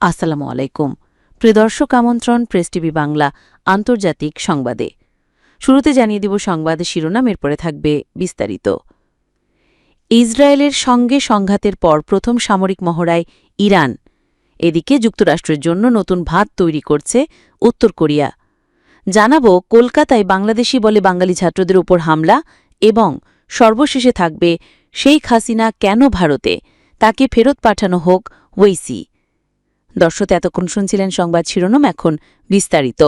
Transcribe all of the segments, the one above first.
আসসালামু আলাইকুম। প্রিয়দর্শক আমন্ত্রণ প্রেস টিভি বাংলা আন্তর্জাতিক সংবাদে। শুরুতে জানিয়ে দিব সংবাদ শিরোনাম, এরপরে থাকবে বিস্তারিত। ইসরায়েলের সঙ্গে সংঘাতের পর প্রথম সামরিক মহড়ায় ইরান। এদিকে যুক্তরাষ্ট্রের জন্য নতুন ভাত তৈরি করছে উত্তর কোরিয়া। জানাব, কলকাতায় বাংলাদেশি বলে বাঙালি ছাত্রদের উপর হামলা এবং সর্বশেষে থাকবে শেখ হাসিনা কেন ভারতে? তাকে ফেরত পাঠানো হোক ওয়েসি। দর্শক, এতক্ষণ শুনছিলেন সংবাদ শিরোনাম, এখন বিস্তারিত।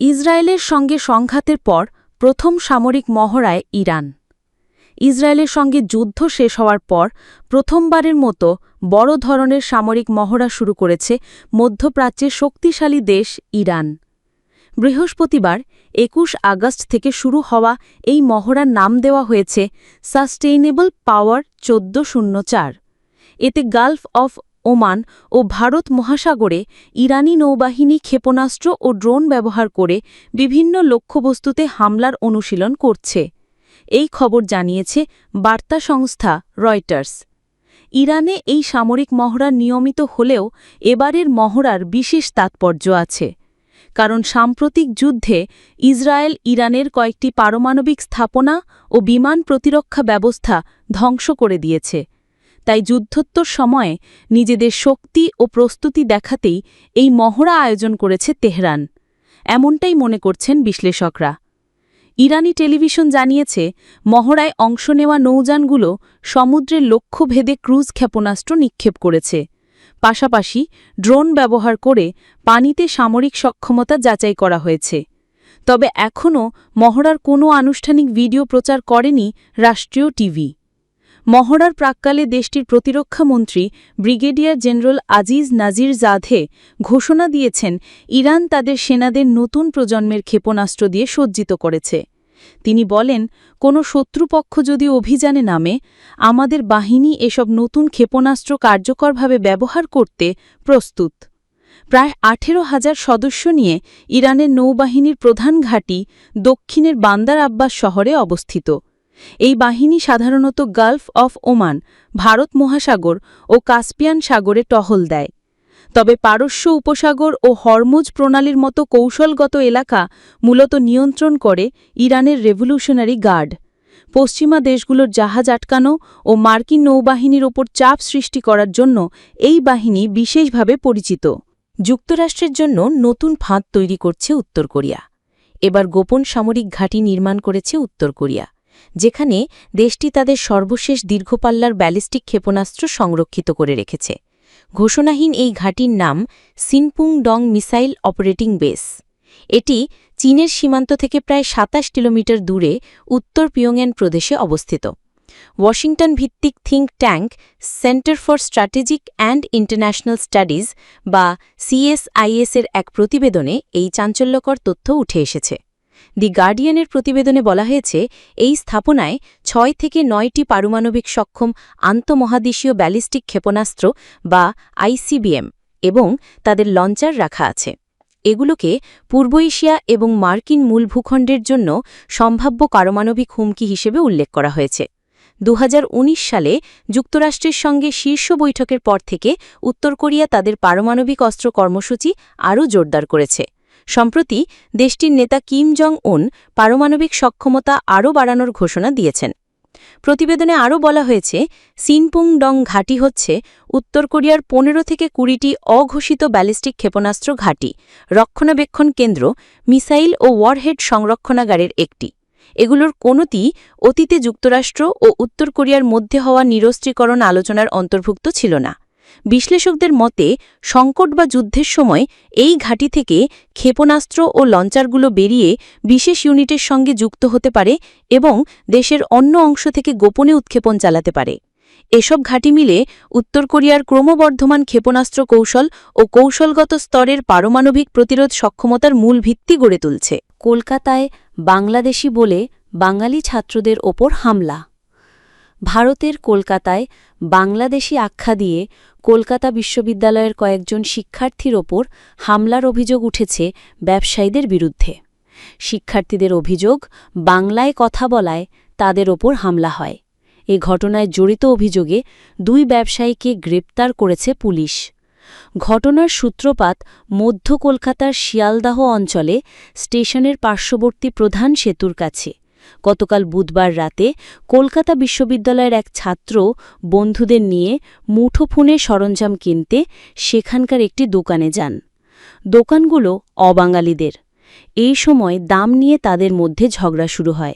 ইসরায়েলের সঙ্গে সংঘাতের পর প্রথম সামরিক মহড়ায় ইরান। ইসরায়েলের সঙ্গে যুদ্ধ শেষ হওয়ার পর প্রথমবারের মতো বড় ধরনের সামরিক মহড়া শুরু করেছে মধ্যপ্রাচ্যের শক্তিশালী দেশ ইরান। বৃহস্পতিবার একুশ আগস্ট থেকে শুরু হওয়া এই মহড়ার নাম দেওয়া হয়েছে সাস্টেইনেবল পাওয়ার চোদ্দ শূন্য চার। এতে গালফ অফ ওমান ও ভারত মহাসাগরে ইরানি নৌবাহিনী ক্ষেপণাস্ত্র ও ড্রোন ব্যবহার করে বিভিন্ন লক্ষ্যবস্তুতে হামলার অনুশীলন করছে। এই খবর জানিয়েছে বার্তা সংস্থা রয়টার্স। ইরানে এই সামরিক মহড়া নিয়মিত হলেও এবারের মহড়ার বিশেষ তাৎপর্য আছে। কারণ সাম্প্রতিক যুদ্ধে ইসরায়েল ইরানের কয়েকটি পারমাণবিক স্থাপনা ও বিমান প্রতিরক্ষা ব্যবস্থা ধ্বংস করে দিয়েছে। তাই যুদ্ধোত্তর সময়ে নিজেদের শক্তি ও প্রস্তুতি দেখাতেই এই মহড়া আয়োজন করেছে তেহরান। এমনটাই মনে করছেন বিশ্লেষকরা। ইরানি টেলিভিশন জানিয়েছে, মহড়ায় অংশ নেওয়া নৌযানগুলো সমুদ্রের লক্ষ্যভেদে ক্রুজ ক্ষেপণাস্ত্র নিক্ষেপ করেছে। পাশাপাশি ড্রোন ব্যবহার করে পানিতে সামরিক সক্ষমতা যাচাই করা হয়েছে। তবে এখনও মহড়ার কোনো আনুষ্ঠানিক ভিডিও প্রচার করেনি রাষ্ট্রীয় টিভি। মহড়ার প্রাক্কালে দেশটির প্রতিরক্ষামন্ত্রী brigadier general Aziz Nasirzadeh ঘোষণা দিয়েছেন, ইরান তাদের সেনাদের নতুন প্রজন্মের ক্ষেপণাস্ত্র দিয়ে সজ্জিত করেছে। তিনি বলেন, কোনো শত্রুপক্ষ যদি অভিযানে নামে, আমাদের বাহিনী এসব নতুন ক্ষেপণাস্ত্র কার্যকরভাবে ব্যবহার করতে প্রস্তুত। প্রায় আঠেরো হাজার সদস্য নিয়ে ইরানের নৌবাহিনীর প্রধান ঘাঁটি দক্ষিণের বান্দার আব্বাস শহরে অবস্থিত। এই বাহিনী সাধারণত গালফ অফ ওমান, ভারত মহাসাগর ও কাস্পিয়ান সাগরে টহল দেয়। তবে পারস্য উপসাগর ও হরমুজ প্রণালীর মতো কৌশলগত এলাকা মূলত নিয়ন্ত্রণ করে ইরানের রেভলিউশনারি গার্ড। পশ্চিমা দেশগুলোর জাহাজ আটকানো ও মার্কিন নৌবাহিনীর ওপর চাপ সৃষ্টি করার জন্য এই বাহিনী বিশেষভাবে পরিচিত। যুক্তরাষ্ট্রের জন্য নতুন ফাঁদ তৈরি করছে উত্তর কোরিয়া। এবার গোপন সামরিক ঘাঁটি নির্মাণ করেছে উত্তর কোরিয়া। যেখানে দেশটি তাদের সর্বশেষ দীর্ঘপাল্লার ব্যালিস্টিক ক্ষেপণাস্ত্র সংরক্ষিত করে রেখেছে। ঘোষণাহীন এই ঘাঁটির নাম Sinpung dong missile operating base. এটি চীনের সীমান্ত থেকে প্রায় সাতাশ কিলোমিটার দূরে উত্তর পিয়ংয়ান প্রদেশে অবস্থিত। ওয়াশিংটন ভিত্তিক think tank, Center for Strategic and International Studies বা সিএসআইএস-এর এক প্রতিবেদনে এই চাঞ্চল্যকর তথ্য উঠে এসেছে। দি গার্ডিয়ানের প্রতিবেদনে বলা হয়েছে, এই স্থাপনায় ছয় থেকে নয়টি পারমাণবিক সক্ষম আন্তমহাদেশীয় ব্যালিস্টিক ক্ষেপণাস্ত্র বা আইসিবিএম এবং তাদের লঞ্চার রাখা আছে। এগুলোকে পূর্ব এশিয়া এবং মার্কিন মূল ভূখণ্ডের জন্য সম্ভাব্য পারমাণবিক হুমকি হিসেবে উল্লেখ করা হয়েছে। দু হাজার উনিশ সালে যুক্তরাষ্ট্রের সঙ্গে শীর্ষ বৈঠকের পর থেকে উত্তর কোরিয়া তাদের পারমাণবিক অস্ত্র কর্মসূচি আরও জোরদার করেছে। সম্প্রতি দেশটির নেতা কিম জং উন পারমাণবিক সক্ষমতা আরও বাড়ানোর ঘোষণা দিয়েছেন। প্রতিবেদনে আরও বলা হয়েছে, সিনপুং ডং ঘাঁটি হচ্ছে উত্তর কোরিয়ার পনেরো থেকে কুড়িটি অঘোষিত ব্যালিস্টিক ক্ষেপণাস্ত্র ঘাঁটি, রক্ষণাবেক্ষণ কেন্দ্র, মিসাইল ও ওয়ারহেড সংরক্ষণাগারের একটি। এগুলোর কোনোটি অতীতে যুক্তরাষ্ট্র ও উত্তর কোরিয়ার মধ্যে হওয়া নিরস্ত্রীকরণ আলোচনার অন্তর্ভুক্ত ছিল না। বিশ্লেষকদের মতে, সংকট বা যুদ্ধের সময় এই ঘাঁটি থেকে ক্ষেপণাস্ত্র ও লঞ্চারগুলো বেরিয়ে বিশেষ ইউনিটের সঙ্গে যুক্ত হতে পারে এবং দেশের অন্য অংশ থেকে গোপনে উৎক্ষেপণ চালাতে পারে। এসব ঘাঁটি মিলে উত্তর কোরিয়ার ক্রমবর্ধমান ক্ষেপণাস্ত্র কৌশল ও কৌশলগত স্তরের পারমাণবিক প্রতিরোধ সক্ষমতার মূল ভিত্তি গড়ে তুলছে। কলকাতায় বাংলাদেশি বলে বাঙালি ছাত্রদের ওপর হামলা ভারতের কলকাতায় বাংলাদেশি আখ্যা দিয়ে কলকাতা বিশ্ববিদ্যালয়ের কয়েকজন শিক্ষার্থীর ওপর হামলার অভিযোগ উঠেছে ব্যবসায়ীদের বিরুদ্ধে। শিক্ষার্থীদের অভিযোগ, বাংলায় কথা বলায়, তাদের ওপর হামলা হয়। এ ঘটনায় জড়িত অভিযোগে দুই ব্যবসায়ীকে গ্রেপ্তার করেছে পুলিশ। ঘটনার সূত্রপাত মধ্য কলকাতার শিয়ালদাহ অঞ্চলে স্টেশনের পার্শ্ববর্তী প্রধান সেতুর কাছে। গতকাল বুধবার রাতে কলকাতা বিশ্ববিদ্যালয়ের এক ছাত্র বন্ধুদের নিয়ে মুঠোফোনের সরঞ্জাম কিনতে সেখানকার একটি দোকানে যান। দোকানগুলো অবাঙালিদের। এই সময় দাম নিয়ে তাদের মধ্যে ঝগড়া শুরু হয়।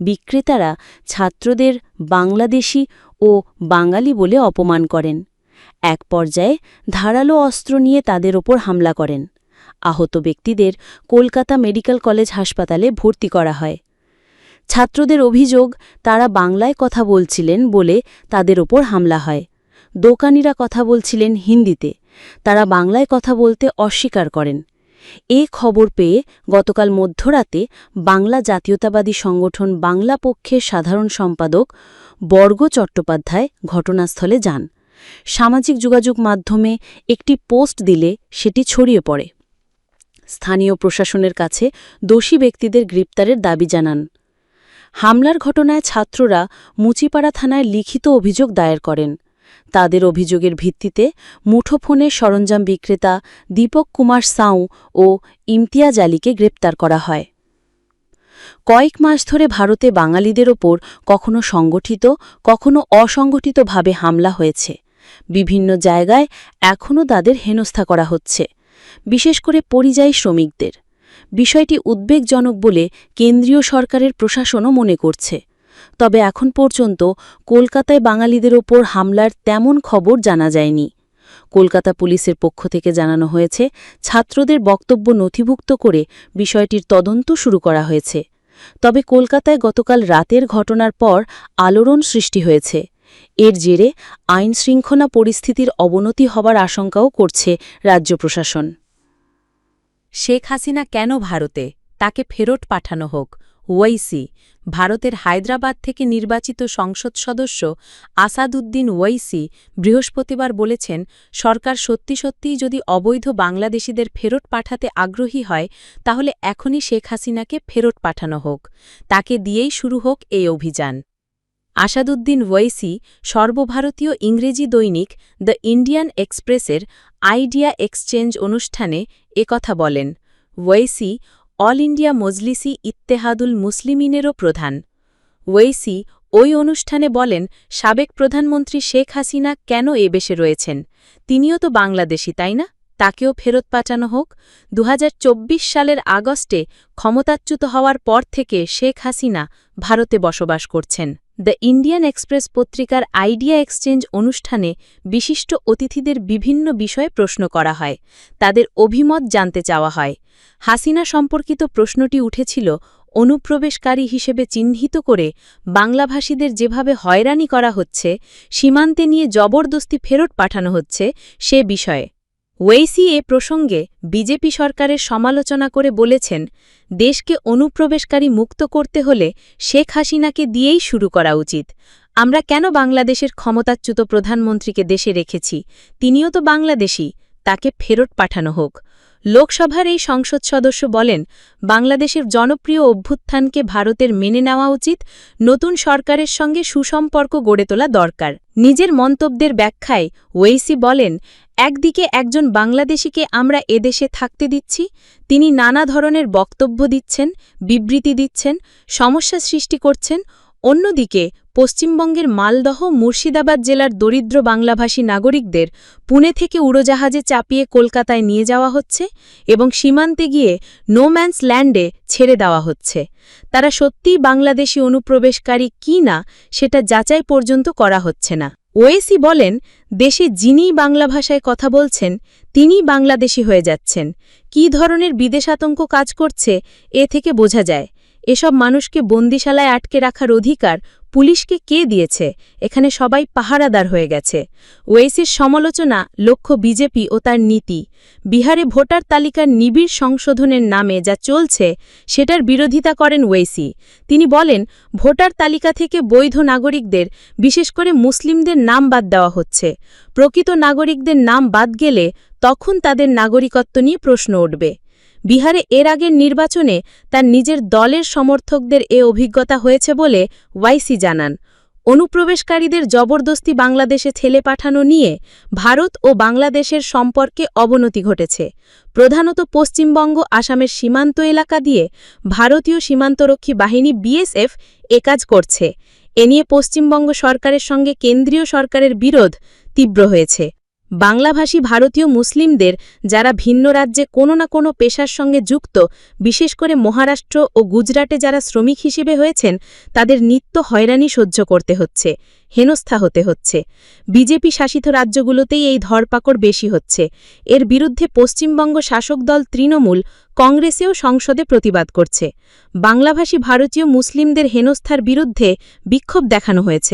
বিক্রেতারা ছাত্রদের বাংলাদেশি ও বাঙালি বলে অপমান করেন। এক পর্যায়ে ধারালো অস্ত্র নিয়ে তাদের ওপর হামলা করেন। আহত ব্যক্তিদের কলকাতা মেডিকেল কলেজ হাসপাতালে ভর্তি করা হয়। ছাত্রদের অভিযোগ, তারা বাংলায় কথা বলছিলেন বলে তাদের ওপর হামলা হয়। দোকানিরা কথা বলছিলেন হিন্দিতে। তারা বাংলায় কথা বলতে অস্বীকার করেন। এ খবর পেয়ে গতকাল মধ্যরাতে বাংলা জাতীয়তাবাদী সংগঠন বাংলা পক্ষের সাধারণ সম্পাদক বর্গ চট্টোপাধ্যায় ঘটনাস্থলে যান। সামাজিক যোগাযোগ মাধ্যমে একটি পোস্ট দিলে সেটি ছড়িয়ে পড়ে। স্থানীয় প্রশাসনের কাছে দোষী ব্যক্তিদের গ্রেপ্তারের দাবি জানান। হামলার ঘটনায় ছাত্ররা মুচিপাড়া থানায় লিখিত অভিযোগ দায়ের করেন। তাদের অভিযোগের ভিত্তিতে মুঠোফোনের সরঞ্জাম বিক্রেতা দীপক কুমার সাউ ও ইমতিয়াজ আলীকে গ্রেপ্তার করা হয়। কয়েক মাস ধরে ভারতে বাঙালিদের ওপর কখনো সংগঠিত, কখনো অসংগঠিতভাবে হামলা হয়েছে। বিভিন্ন জায়গায় এখনও তাদের হেনস্থা করা হচ্ছে। বিশেষ করে পরিযায়ী শ্রমিকদের। বিষয়টি উদ্বেগজনক বলে কেন্দ্রীয় সরকারের প্রশাসনও মনে করছে। তবে এখন পর্যন্ত কলকাতায় বাঙালিদের ওপর হামলার তেমন খবর জানা যায়নি। কলকাতা পুলিশের পক্ষ থেকে জানানো হয়েছে, ছাত্রদের বক্তব্য নথিভুক্ত করে বিষয়টির তদন্ত শুরু করা হয়েছে। তবে কলকাতায় গতকাল রাতের ঘটনার পর আলোড়ন সৃষ্টি হয়েছে। এর জেরে আইন শৃঙ্খলা পরিস্থিতির অবনতি হবার আশঙ্কাও করছে রাজ্য প্রশাসন। শেখ হাসিনা কেন ভারতে? তাকে ফেরত পাঠানো হোক। ওয়াইসি, ভারতের হায়দ্রাবাদ থেকে নির্বাচিত সংসদ সদস্য আসাদুদ্দিন ওয়াইসি বৃহস্পতিবার বলেছেন, সরকার সত্যি সত্যিই যদি অবৈধ বাংলাদেশিদের ফেরত পাঠাতে আগ্রহী হয়, তাহলে এখনই শেখ হাসিনাকে ফেরত পাঠানো হোক। তাকে দিয়েই শুরু হোক এই অভিযান। আসাদুদ্দিন ওয়াইসি, সর্বভারতীয় ইংরেজি দৈনিক দ্য ইন্ডিয়ান এক্সপ্রেসের আইডিয়া এক্সচেঞ্জ অনুষ্ঠানে একথা বলেন ওয়েসি অল ইন্ডিয়া মজলিসি ইত্তেহাদুল মুসলিমিনেরও প্রধান। ওয়েসি ওই অনুষ্ঠানে বলেন, সাবেক প্রধানমন্ত্রী শেখ হাসিনা কেন এ বেশে রয়েছেন? তিনিও তো বাংলাদেশি, তাই না? তাকেও ফেরত পাঠানো হোক। দু হাজার চব্বিশ সালের আগস্টে ক্ষমতাচ্যুত হওয়ার পর থেকে শেখ হাসিনা ভারতে বসবাস করছেন। দ্য ইন্ডিয়ান এক্সপ্রেস পত্রিকার আইডিয়া এক্সচেঞ্জ অনুষ্ঠানে বিশিষ্ট অতিথিদের বিভিন্ন বিষয়ে প্রশ্ন করা হয়। তাদের অভিমত জানতে চাওয়া হয়। হাসিনা সম্পর্কিত প্রশ্নটি উঠেছিল, অনুপ্রবেশকারী হিসেবে চিহ্নিত করে বাংলাভাষীদের যেভাবে হয়রানি করা হচ্ছে, সীমান্তে নিয়ে জবরদস্তি ফেরত পাঠানো হচ্ছে সে বিষয়ে। ওয়েসি এ প্রসঙ্গে বিজেপি সরকারের সমালোচনা করে বলেছেন, দেশকে অনুপ্রবেশকারী মুক্ত করতে হলে শেখ হাসিনাকে দিয়েই শুরু করা উচিত। আমরা কেন বাংলাদেশের ক্ষমতাচ্যুত প্রধানমন্ত্রীকে দেশে রেখেছি? তিনিও তো বাংলাদেশী, তাকে ফেরত পাঠানো হোক। লোকসভার এই সংসদ সদস্য বলেন, বাংলাদেশের জনপ্রিয় অভ্যুত্থানকে ভারতের মেনে নেওয়া উচিত, নতুন সরকারের সঙ্গে সুসম্পর্ক গড়ে তোলা দরকার। নিজের মন্তব্যের ব্যাখ্যায় ওয়েসি বলেন একদিকে একজন বাংলাদেশিকে আমরা এদেশে থাকতে দিচ্ছি, তিনি নানা ধরনের বক্তব্য দিচ্ছেন, বিবৃতি দিচ্ছেন, সমস্যা সৃষ্টি করছেন, অন্যদিকে পশ্চিমবঙ্গের মালদহ, মুর্শিদাবাদ জেলার দরিদ্র বাংলাভাষী নাগরিকদের পুনে থেকে উড়োজাহাজে চাপিয়ে কলকাতায় নিয়ে যাওয়া হচ্ছে এবং সীমান্তে গিয়ে নোম্যান্স ল্যান্ডে ছেড়ে দেওয়া হচ্ছে। তারা সত্যিই বাংলাদেশি অনুপ্রবেশকারী কি না, সেটা যাচাই পর্যন্ত করা হচ্ছে না। ওয়েসি বলেন, দেশে যিনি বাংলা ভাষায় কথা বলছেন তিনি বাংলাদেশি হয়ে যাচ্ছেন। কি ধরনের বিদেশ আতঙ্ক কাজ করছে, এ থেকে বোঝা যায়। এসব মানুষকে বন্দিশালায় আটকে রাখার অধিকার পুলিশকে কে দিয়েছে? এখানে সবাই পাহারাদার হয়ে গেছে। ওয়েসির সমালোচনা, লক্ষ্য বিজেপি ও তার নীতি। বিহারে ভোটার তালিকার নিবিড় সংশোধনের নামে যা চলছে, সেটার বিরোধিতা করেন ওয়েসি। তিনি বলেন, ভোটার তালিকা থেকে বৈধ নাগরিকদের, বিশেষ করে মুসলিমদের নাম বাদ দেওয়া হচ্ছে। প্রকৃত নাগরিকদের নাম বাদ গেলে তখন তাদের নাগরিকত্ব নিয়ে প্রশ্ন উঠবে। বিহারে এর আগের নির্বাচনে তার নিজের দলের সমর্থকদের এ অভিজ্ঞতা হয়েছে বলে ওয়াইসি জানান। অনুপ্রবেশকারীদের জবরদস্তি বাংলাদেশে ছেলে পাঠানো নিয়ে ভারত ও বাংলাদেশের সম্পর্কে অবনতি ঘটেছে। প্রধানত পশ্চিমবঙ্গ, আসামের সীমান্ত এলাকা দিয়ে ভারতীয় সীমান্তরক্ষী বাহিনী বিএসএফ একাজ করছে। এ নিয়ে পশ্চিমবঙ্গ সরকারের সঙ্গে কেন্দ্রীয় সরকারের বিরোধ তীব্র হয়েছে। বাংলাভাষী ভারতীয় মুসলিমদের যারা ভিন্ন রাজ্যে কোনো না কোনো পেশার সঙ্গে যুক্ত, বিশেষ করে মহারাষ্ট্র ও গুজরাটে যারা শ্রমিক হিসেবে হয়েছেন, তাদের নিত্য হয়রানি সহ্য করতে হচ্ছে, হেনস্থা হতে হচ্ছে। বিজেপি শাসিত রাজ্যগুলোতেই এই ধরপাকড় বেশি হচ্ছে। এর বিরুদ্ধে পশ্চিমবঙ্গ শাসক দল তৃণমূল কংগ্রেসেও সংসদে প্রতিবাদ করছে। বাংলাভাষী ভারতীয় মুসলিমদের হেনস্থার বিরুদ্ধে বিক্ষোভ দেখানো হয়েছে।